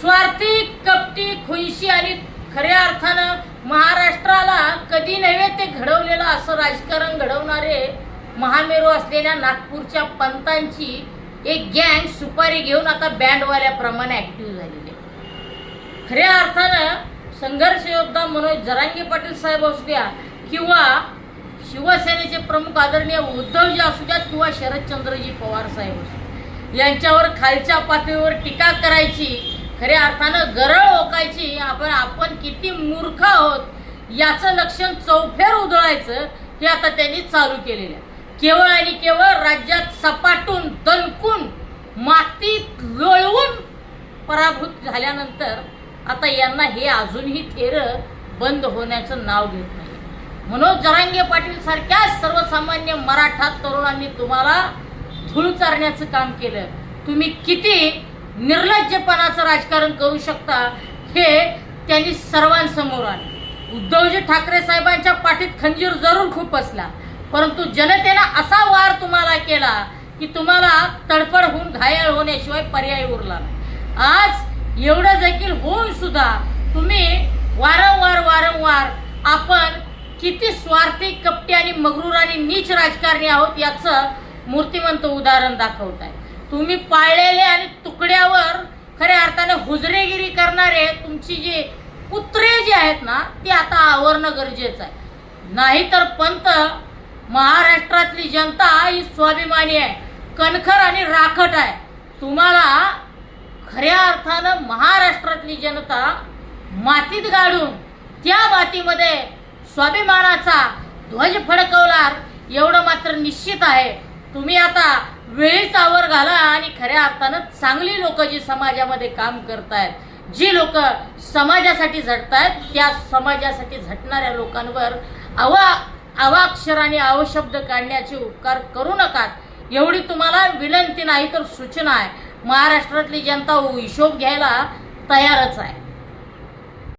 स्वार्थी कपटी खुईशी आणि खऱ्या अर्थानं महाराष्ट्राला कधी नव्हे ते घडवलेलं असं राजकारण घडवणारे महामेरू असलेल्या नागपूरच्या पंतांची एक गँग सुपारी घेऊन आता बँडवाल्याप्रमाणे ऍक्टिव्ह झालेली आहे. खऱ्या अर्थानं संघर्ष योद्धा मनोज जरांगे पाटील साहेब असू द्या किंवा शिवसेनेचे प्रमुख आदरणीय उद्धवजी असू द्या किंवा शरदचंद्रजी पवार साहेब असू यांच्यावर खालच्या पातळीवर टीका करायची खऱ्या अर्थानं गरळ ओकायची आपण आपण किती मूर्ख आहोत याचं लक्षण चौफेर उधळायचं हे आता त्यांनी चालू केलेलं आहे. केवळ आणि केवळ राज्यात सपाटून दणकून मातीत लोळवून पराभूत झाल्यानंतर आता यांना हे अजूनही थेर बंद होण्याचं नाव घेत नाही. मनोज जरांगे पाटील सारख्या सर्वसामान्य मराठा तरुणांनी तुम्हाला धूळ चारण्याचं काम केलं. तुम्ही किती निर्लज्जपणाचं राजकारण करू शकता हे त्यांनी सर्वांसमोर आले उद्धवजी ठाकरे साहेबांच्या पाठीत खंजीर जरूर खूप असला परंतु जनतेनं असा वार तुम्हाला केला की तुम्हाला तडफड होऊन घायल होण्याशिवाय पर्याय उरला आज एवढं देखील होऊन सुद्धा तुम्ही वारंवार वारंवार आपण किती स्वार्थी कपटी आणि मगरूर आणि नीच राजकारणी आहोत याचं मूर्तिमंत उदाहरण दाखवत आहे तुम्ही पाळलेले आणि तुकड्यावर खऱ्या अर्थाने हुजरेगिरी करणारे तुमची जी कुत्रे जे आहेत ना ते आता आवरणं गरजेचं आहे. नाहीतर पंत महाराष्ट्रातली जनता ही स्वाभिमानी आहे कणखर आणि राखट आहे. तुम्हाला खऱ्या अर्थानं महाराष्ट्रातली जनता मातीत गाडून त्या मातीमध्ये स्वाभिमानाचा ध्वज फडकवणार एवढं मात्र निश्चित आहे. तुम्ही आता वेळीच आवर घाला आणि खऱ्या अर्थानं चांगली लोक जी समाजामध्ये काम करतायत जी लोक समाजासाठी झटतायत त्या समाजासाठी झटणाऱ्या लोकांवर अवा अवाक्षर आणि अवशब्द काढण्याचे उपकार करू नकात. एवढी तुम्हाला विनंती नाही तर सूचना आहे. महाराष्ट्रातली जनता हो, हिशोब घ्यायला तयारच आहे.